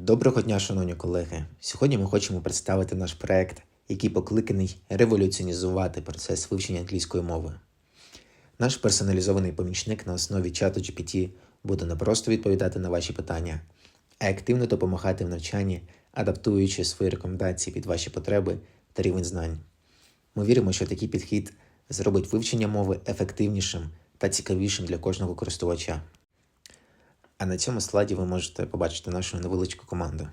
Доброго дня, шановні колеги! Сьогодні ми хочемо представити наш проект, який покликаний революціонізувати процес вивчення англійської мови. Наш персоналізований помічник на основі чату GPT буде не просто відповідати на ваші питання, а активно допомагати в навчанні, адаптуючи свої рекомендації під ваші потреби та рівень знань. Ми віримо, що такий підхід зробить вивчення мови ефективнішим та цікавішим для кожного користувача. А на цьому слайді ви можете побачити нашу невеличку команду.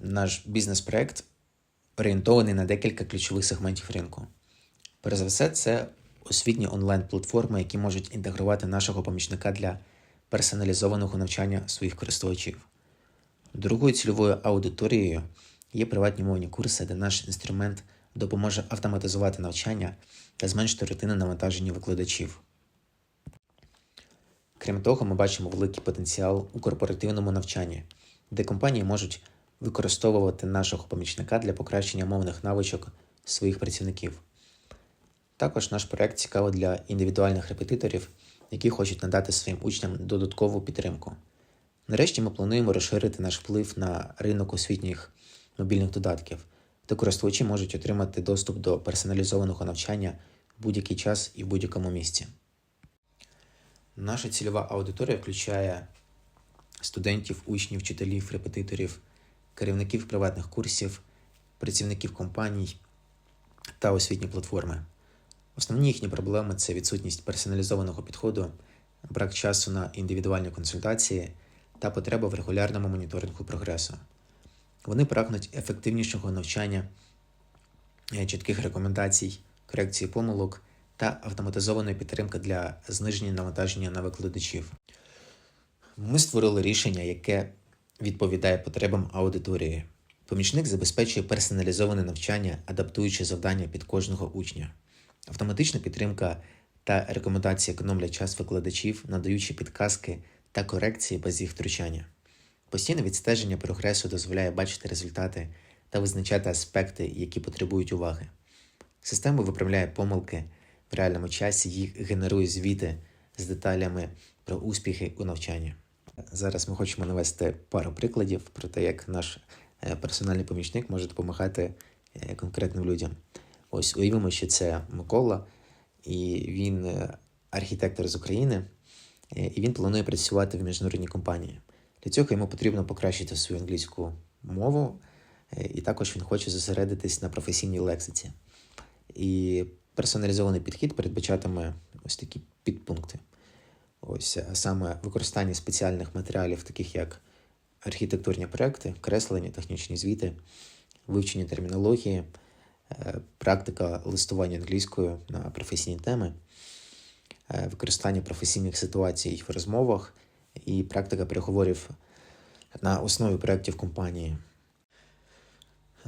Наш бізнес-проект орієнтований на декілька ключових сегментів ринку. Перш за все, це освітні онлайн-платформи, які можуть інтегрувати нашого помічника для персоналізованого навчання своїх користувачів. Другою цільовою аудиторією є приватні мовні курси, де наш інструмент допоможе автоматизувати навчання та зменшити рутинне навантаження викладачів. Крім того, ми бачимо великий потенціал у корпоративному навчанні, де компанії можуть використовувати нашого помічника для покращення мовних навичок своїх працівників. Також наш проект цікавий для індивідуальних репетиторів, які хочуть надати своїм учням додаткову підтримку. Нарешті ми плануємо розширити наш вплив на ринок освітніх мобільних додатків, де користувачі можуть отримати доступ до персоналізованого навчання в будь-який час і в будь-якому місці. Наша цільова аудиторія включає студентів, учнів, вчителів, репетиторів, керівників приватних курсів, працівників компаній та освітні платформи. Основні їхні проблеми це відсутність персоналізованого підходу, брак часу на індивідуальні консультації та потреба в регулярному моніторингу прогресу. Вони прагнуть ефективнішого навчання, е, чітких рекомендацій, корекції помилок та автоматизованої підтримки для зниження навантаження на викладачів. Ми створили рішення, яке відповідає потребам аудиторії. Помічник забезпечує персоналізоване навчання, адаптуючи завдання під кожного учня. Автоматична підтримка та рекомендації економлять час викладачів, надаючи підказки та корекції без їх втручання. Постійне відстеження прогресу дозволяє бачити результати та визначати аспекти, які потребують уваги. Система виправляє помилки в реальному часі, їх генерує звіти з деталями про успіхи у навчанні. Зараз ми хочемо навести пару прикладів про те, як наш е, персональний помічник може допомагати е, конкретним людям. Ось уявимо, що це Микола, і він е, архітектор з України, і він планує працювати в міжнародній компанії. Для цього йому потрібно покращити свою англійську мову, і також він хоче зосередитись на професійній лексиці. І персоналізований підхід передбачатиме ось такі підпункти. Ось саме використання спеціальних матеріалів, таких як архітектурні проекти, креслення, технічні звіти, вивчення термінології, е, практика листування англійською на професійні теми, е, використання професійних ситуацій в розмовах і практика переговорів на основі проєктів компанії.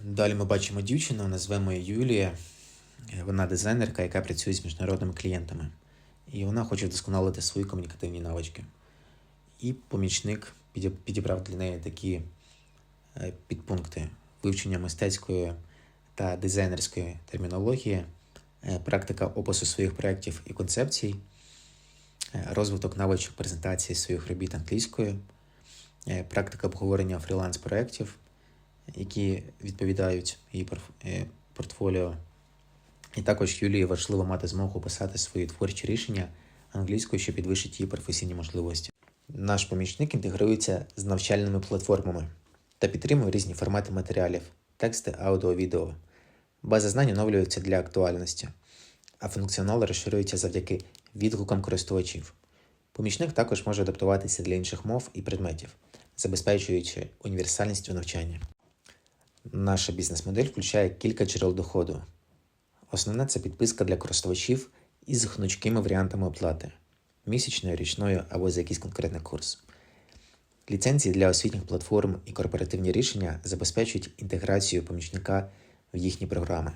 Далі ми бачимо дівчину, назвемо її Юлія. Вона дизайнерка, яка працює з міжнародними клієнтами. І вона хоче вдосконалити свої комунікативні навички. І помічник підібрав для неї такі е, підпункти вивчення мистецької та дизайнерської термінології, е, практика опису своїх проєктів і концепцій, е, розвиток навичок презентації своїх робіт англійською, практика обговорення фріланс-проєктів, які відповідають її портфоліо. І також Юлії важливо мати змогу писати свої творчі рішення англійською, що підвищить її професійні можливості. Наш помічник інтегрується з навчальними платформами та підтримує різні формати матеріалів, тексти, аудіо, відео. База знань оновлюється для актуальності, а функціонал розширюється завдяки відгукам користувачів. Помічник також може адаптуватися для інших мов і предметів, забезпечуючи універсальність у навчанні. Наша бізнес-модель включає кілька джерел доходу. Основне це підписка для користувачів із гнучкими варіантами оплати місячною, річною або за якийсь конкретний курс. Ліцензії для освітніх платформ і корпоративні рішення забезпечують інтеграцію помічника в їхні програми.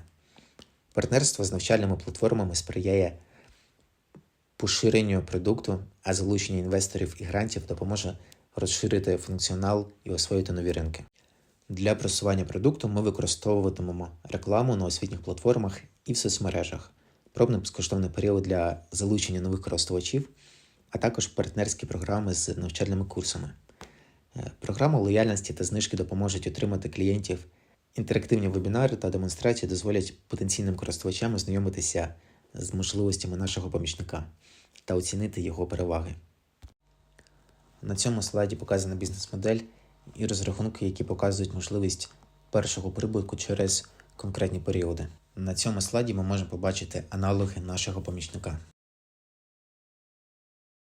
Партнерство з навчальними платформами сприяє поширенню продукту, а залучення інвесторів і грантів допоможе розширити функціонал і освоїти нові ринки. Для просування продукту ми використовуватимемо рекламу на освітніх платформах і в соцмережах, пробний безкоштовний період для залучення нових користувачів, а також партнерські програми з навчальними курсами. Е, Програма лояльності та знижки допоможуть отримати клієнтів. Інтерактивні вебінари та демонстрації дозволять потенційним користувачам ознайомитися з можливостями нашого помічника та оцінити його переваги. На цьому слайді показана бізнес-модель і розрахунки, які показують можливість першого прибутку через конкретні періоди. На цьому слайді ми можемо побачити аналоги нашого помічника.